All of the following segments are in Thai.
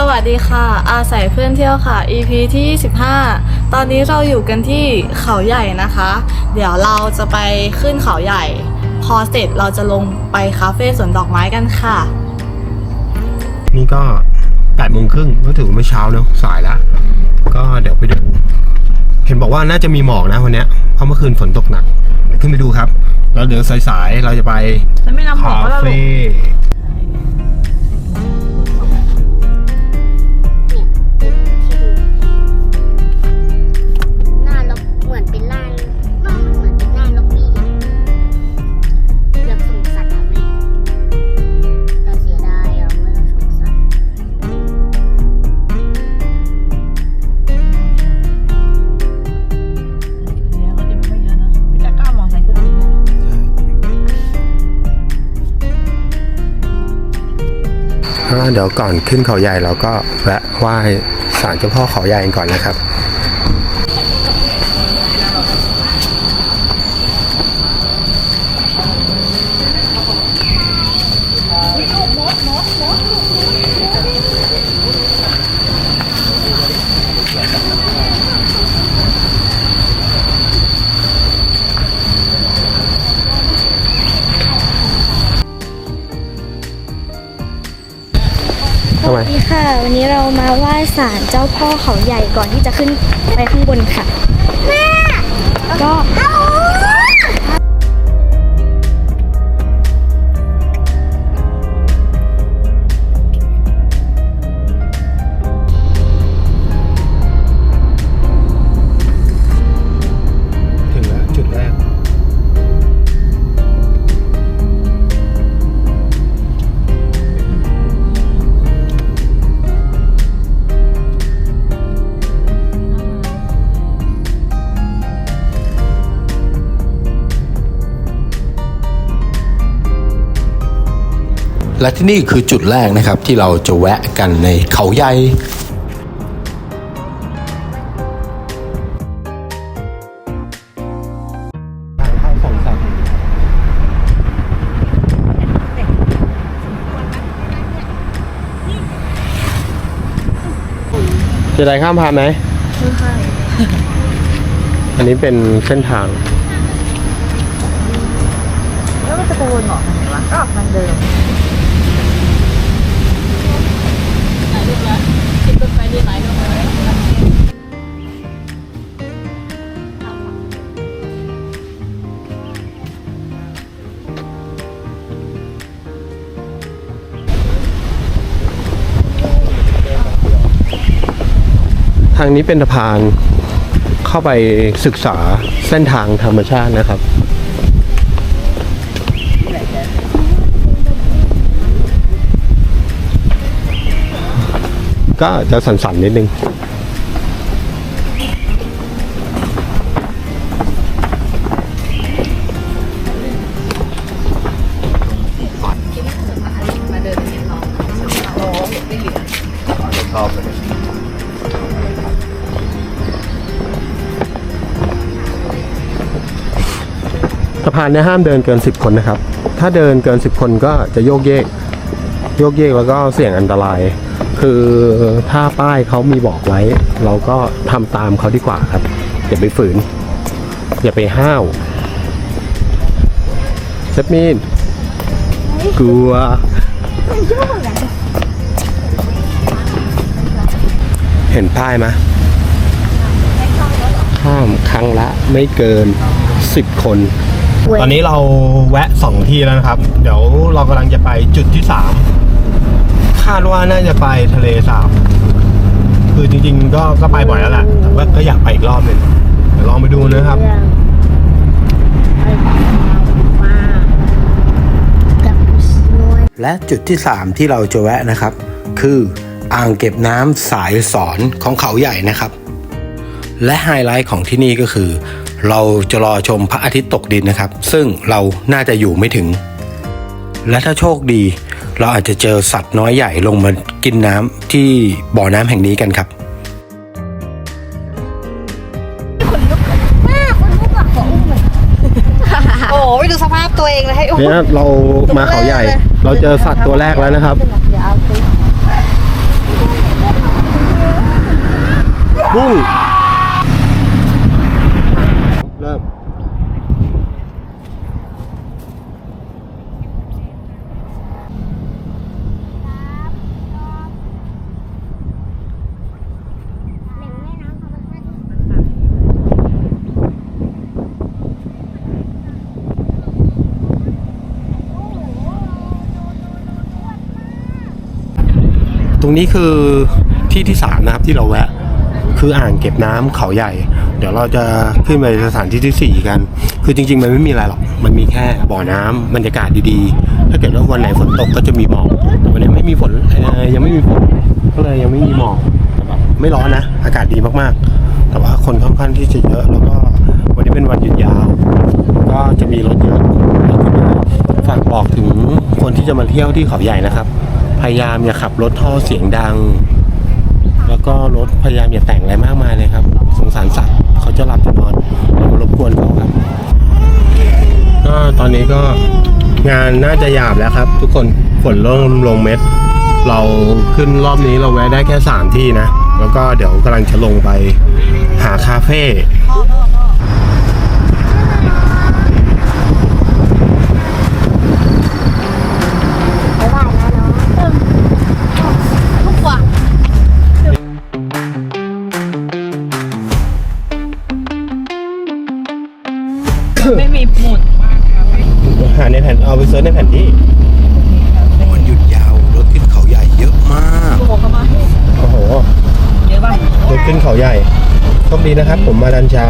สวัสดีค่ะ อาศัยเพื่อนเที่ยวค่ะ EP ที่ 15 ตอนนี้เราอยู่กันที่เขาใหญ่นะคะ เดี๋ยวเราจะไปขึ้นเขาใหญ่ พอเสร็จเราจะลงไปคาเฟ่สวนดอกไม้กันค่ะ นี่ก็แปดโมงครึ่งก็ถือว่าไม่เช้าเนอะสายแล้วก็เดี๋ยวไปดู เห็นบอกว่าน่าจะมีหมอกนะวันเนี้ยเพราะเมื่อคืนฝนตกหนักเดี๋ยวขึ้นไปดูครับ แล้วเดี๋ยวสายๆเราจะไปแล้วไม่นำหมอคากแล้วหรอเฟ่ เดี๋ยวก่อนขึ้นเขาใหญ่เราก็แวะไหว้ศาลเจ้าพ่อเขาใหญ่ก่อนนะครับ ศาลเจ้าพ่อเขาใหญ่ก่อนที่จะขึ้นไปข้างบนค่ะแม่ก็ และที่นี่คือจุดแรกนะครับที่เราจะแวะกันในเขาใหญ่ทางเข้าของสัตว์จะได้ข้ามผ่านไหมอันนี้เป็นเส้นทาง แล้วมันจะไปวนหมอทางไหนวะก็ทางเดิม ทางนี้เป็นสะพานเข้าไปศึกษาเส้นทางธรรมชาตินะครับ ก็จะสั่นๆนิดนึงานเนี่ยห้ามเดินเกิน 10 คนนะครับ ถ้าเดินเกิน 10 คนก็จะโยกเยก โยกเยกแล้วก็เสี่ยงอันตราย คือถ้าป้ายเขามีบอกไว้ เราก็ทำตามเขาดีกว่าครับ อย่าไปฝืน อย่าไปห้าวเซฟมีนกลัวเห็นป้ายไหมห้ามครั้งละไม่เกิน 10 คน ตอนนี้เราแวะสองที่แล้วนะครับ เดี๋ยวเรากำลังจะไปจุดที่สามคาดว่าน่าจะไปทะเลสาบ คือจริง ๆ ก็ก็ไปบ่อยแล้วแหละแต่ว่าก็อยากไปอีกรอบหนึ่งเดี๋ยวลองไปดูนะครับกับน้อยและจุดที่ 3 ที่เราจะแวะนะครับ คืออ่างเก็บน้ำสายสอนของเขาใหญ่นะครับ และไฮไลท์ของที่นี่ก็คือ เราจะรอชมพระอาทิตย์ตกดินนะครับ ซึ่งเราน่าจะอยู่ไม่ถึง และถ้าโชคดี เราอาจจะเจอสัตว์น้อยใหญ่ลงมากินน้ำที่บ่อน้ำแห่งนี้กันครับแม่คนลูกอะขออุ้มหน่อยโอ้ไปดูสภาพตัวเองเลยให้อุ้ม เนี่ยเรามาเขาใหญ่ เราเจอสัตว์ตัวแรกแล้วนะครับเดี๋ยวเอาไปบุ้งเริ่ม แหล่งแม่น้ำธรรมชาติ ต รงนี้คือที่ที่สามนะครับที่เราแวะ คืออ่างเก็บน้ำเขาใหญ่ เดี๋ยวเราจะขึ้นไปสถานที่ที่สี่กัน คือจริง ๆ มันไม่มีอะไรหรอก มันมีแค่บ่อน้ำบรรยากาศดีๆ ถ้าเกิดว่าวันไหนฝนตกก็จะมีหมอกแต่วันนี้ไม่มีฝนยังไม่มีฝนก็เลยยังไม่มีหมอกแบบไม่ร้อนนะ อากาศดีมากๆ แต่ว่าคนค่อนข้างที่จะเยอะ แล้วก็วันนี้เป็นวันหยุดยาว ก็จะมีรถเยอะฝากบอกถึงคนที่จะมาเที่ยวที่เขาใหญ่นะครับ พยายามอย่าขับรถท่อเสียงดัง แล้วก็รถพยายามอย่าแต่งอะไรมากมายเลยครับ สงสารสัตว์เขาจะหลับจะนอนเรามารบกวนเขาครับ ก็ตอนนี้ก็งานน่าจะหยาบแล้วครับ ทุกคนฝนเริ่มลงเม็ด เราขึ้นรอบนี้เราแวะได้แค่สามที่นะ แล้วก็เดี๋ยวกำลังจะลงไปหาคาเฟ่ เอาไปเซิร์ชในแผนที่วันหยุดยาวรถขึ้นเขาใหญ่เยอะมากโอ้โหเยอะป่ะรถขึ้นเขาใหญ่โชคดีนะครับ ผมมาดันเช้า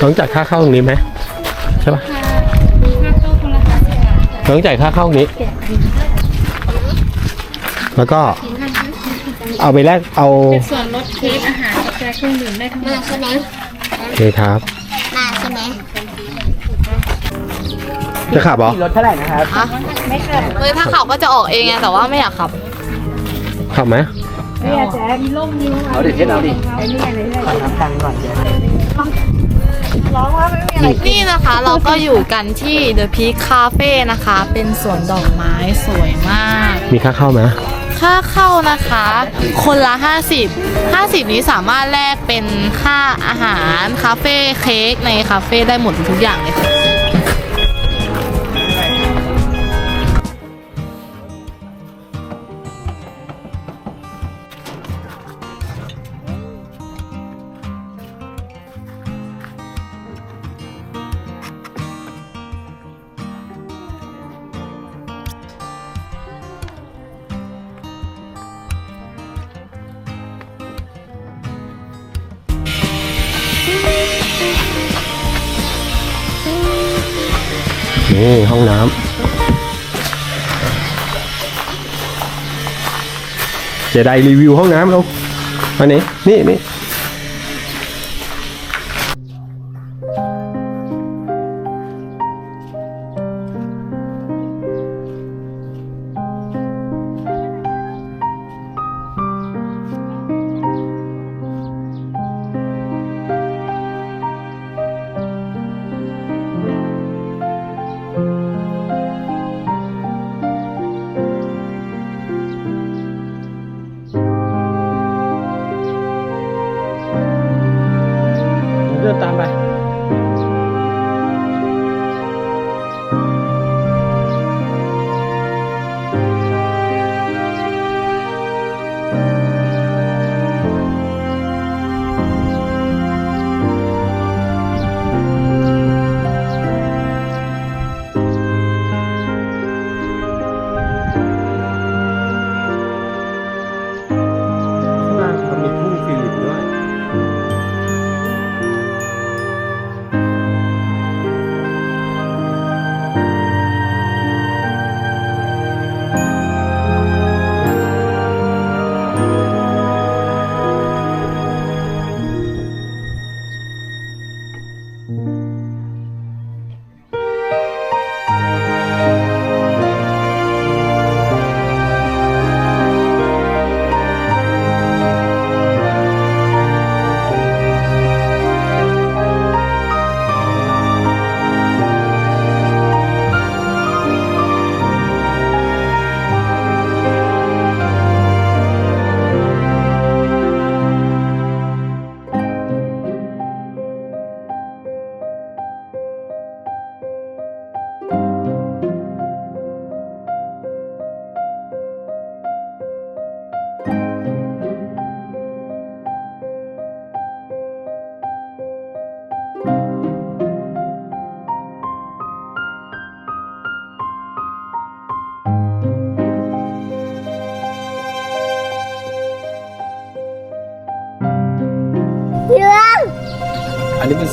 ต้องจ่ายค่าเข้าตรงนี้ไหมใช่ปะต้องจ่ายค่าเข้าตรงนี้แล้วก็เอาไปแลกเอาส่วนลดเค้กอาหารกับแจกเครื่องดื่มได้ทั้งหมมาดใช่ไหมโอเคครับ มาใช่ไหมจะขับเหรออะเฮ้ยถ้าขับก็จะออกเองไงแต่ว่าไม่อยากขับ ขับไหมนี่นะคะเราก็อยู่กันที่ The Peak Cafe นะคะ เป็นสวนดอกไม้สวยมาก มีค่าเข้าไหมค่าเข้านะคะ คนละ 50 50 นี้สามารถแลกเป็นค่าอาหาร คาเฟ่เค้กในคาเฟ่ได้หมดทุกอย่างเลยค่ะ นี่ห้องน้ำจะได้รีวิวห้องน้ำเราอันนี้นี่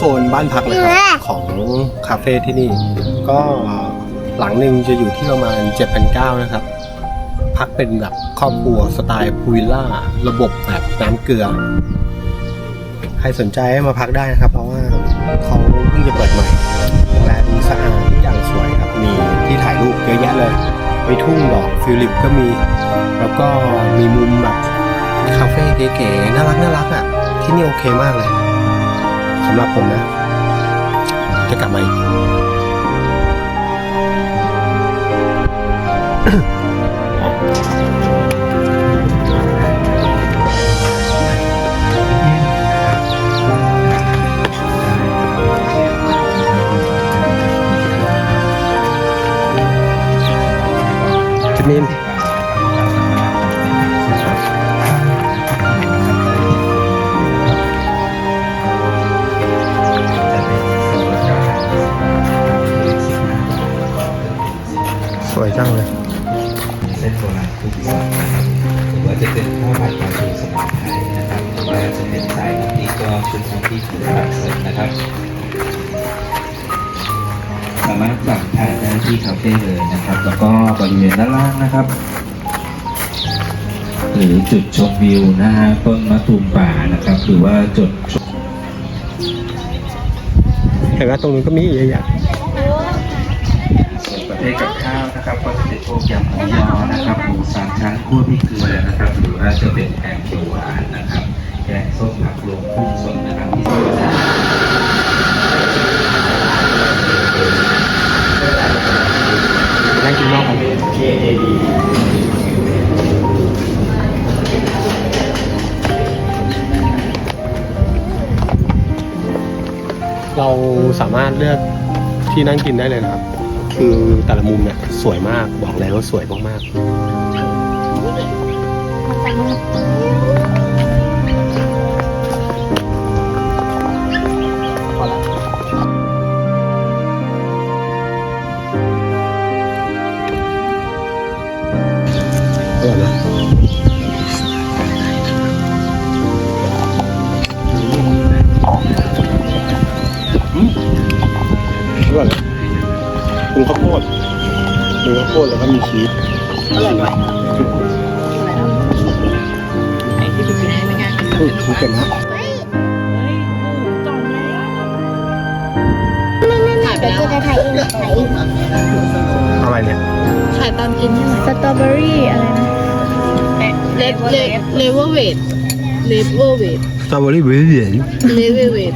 นี่อันนี้เป็นโซนบ้านพักนะครับของคาเฟ่ที่นี่ ก็หลังหนึ่งจะอยู่ที่ประมาณ 7,900นะครับ พักเป็นแบบครอบครัวสไตล์พูวิลล่า ระบบแบบน้ำเกลือ ใครสนใจให้มาพักได้นะครับ เพราะว่าเขาเพิ่งจะเปิดใหม่โรงแรมสะอาดทุกอย่างสวยครับ มีที่ถ่ายรูปเยอะแยะเลยมีทุ่งดอกฟิลิปก็มี แล้วก็มีมุมแบบคาเฟ่เก๋ๆน่ารักน่ารักอะ ที่นี่โอเคมากเลย สำหรับผมนะ จะกลับมาอีกจ ทานได้ที่คาเฟ่เลยนะครับ แล้วก็บริเวณด้านล่างนะครับ หรือจุดชมวิวนะฮะต้นมะตูมป่านะครับ หรือว่าจุดชมเห็นว่าตรงนู้นก็มีเยอะแยะส่วนประเภทกับข้าวนะครับก็จะเป็นพวกยำหมูยอนะครับหมูสามชั้นคั่วพริกเกลือนะครับ หรือว่าจะเป็นแกงเขียวหวานนะครับแกงส้มผักรวมกุ้งสดนะครับที่สด นะนั่งกินนอกกันเราสามารถเลือกที่นั่งกินได้เลยนะครับ คือแต่ละมุมเนี่ยสวยมาก บอกเลยว่าสวยมากๆายตอนกินใช่ไหมสตรอเบอรี่อะไรนะเลฟเลฟเลเวอร์เวทเลเวอร์เวทสตรอเบอรี่เวอร์เวียนเลเวอร์เวท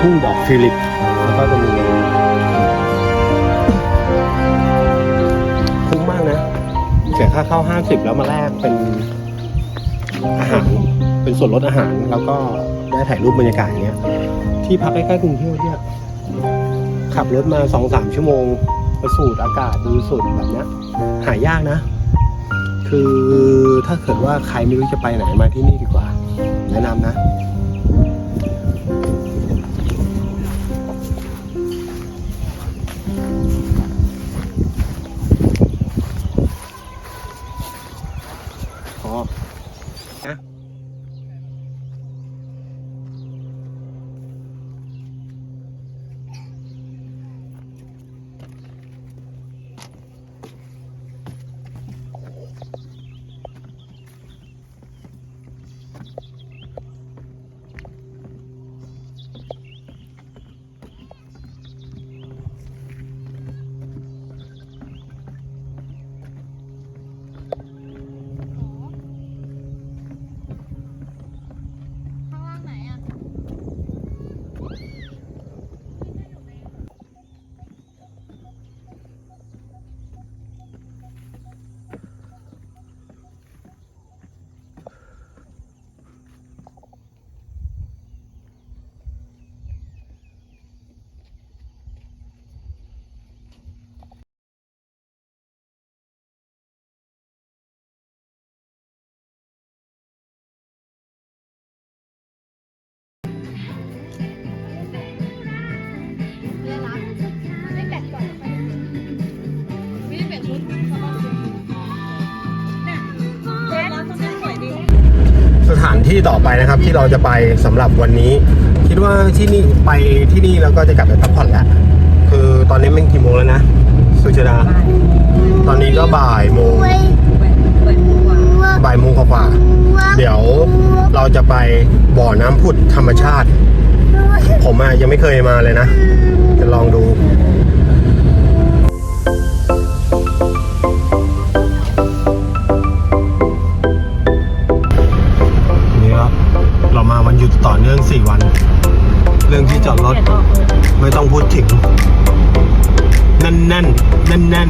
ทุ่งดอกฟิลิปแล้วก็จะมีเสียค่าเข้าห้าสิบแล้วมาแลกเป็นอาหารเป็นส่วนลดอาหารแล้วก็ได้ถ่ายรูปบรรยากาศอย่างเงี้ย ที่พักใกล้ๆกรุงเทพเนี่ยขับรถมาสองสามชั่วโมงไปสูดอากาศดูสุดแบบเนี้ยหายากนะ คือถ้าเกิดว่าใครไม่รู้จะไปไหนมาที่นี่ดีกว่า แนะนำนะ ที่ต่อไปนะครับที่เราจะไปสำหรับวันนี้ คิดว่าที่นี่ไปที่นี่แล้วก็จะกลับไปพักผ่อนแล้วคือตอนนี้มันกี่โมงแล้วนะ สุชดาตอนนี้ก็บ่ายโมงบ่ายโมงกว่าเดี๋ยวเราจะไปบ่อน้ำผุดธรรมชาติ ผมอะยังไม่เคยมาเลยนะ จะลองดู ต่อเนื่อง 4 วัน เรื่องที่จอดรถ ไม่ต้องพูดถึงแน่นแน่นแน่นแน่น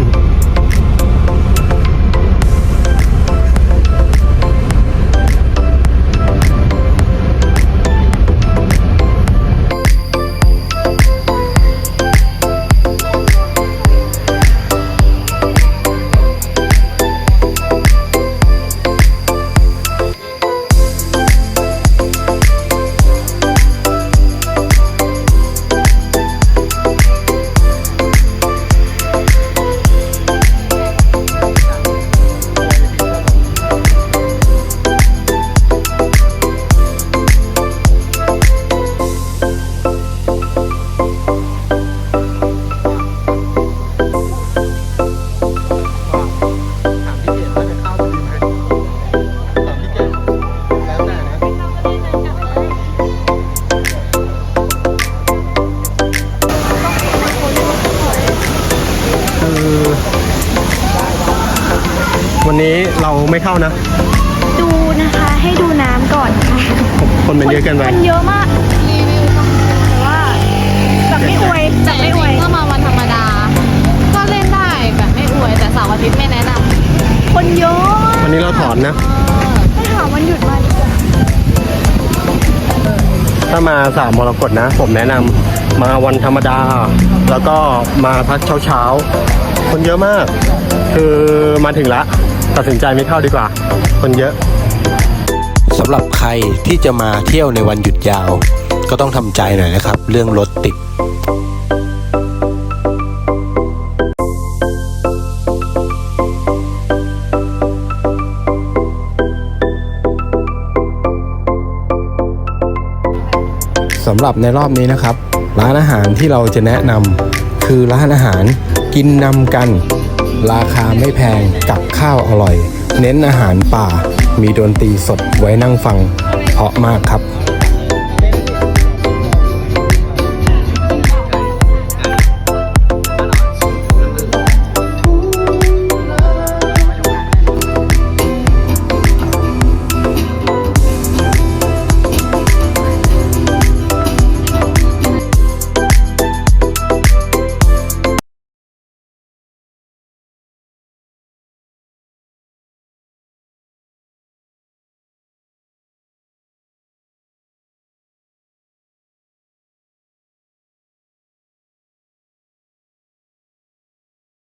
ไม่เข้านะ ดูนะคะให้ดูน้ำก่อนค่ะคนมันเยอะเกินไป คนเยอะมากรีวิวต้องแต่ว่าแบบไม่อวยแต่แบบจไม่ริองวยๆถ้ามาวันธรรมดา ก็เล่นได้แบบไม่อวยแต่เสาร์อาทิตย์ไม่แนะนำคนเยอะมากวันนี้เราถอนนะให้หาวันหยุดมาดีกว่าถ้ามาสามมรกตนะ ผมแนะนำมาวันธรรมดา แล้วก็มาพักเช้าเช้าๆคนเยอะมาก คือมาถึงละ ตัดสินใจไม่เข้าดีกว่า คนเยอะสำหรับใครที่จะมาเที่ยวในวันหยุดยาว ก็ต้องทำใจหน่อยนะครับ เรื่องรถติด สำหรับในรอบนี้นะครับ ร้านอาหารที่เราจะแนะนำคือร้านอาหารกินนำกัน ราคาไม่แพงกับข้าวอร่อย เน้นอาหารป่า มีดนตรีสดไว้นั่งฟัง เพราะมากครับ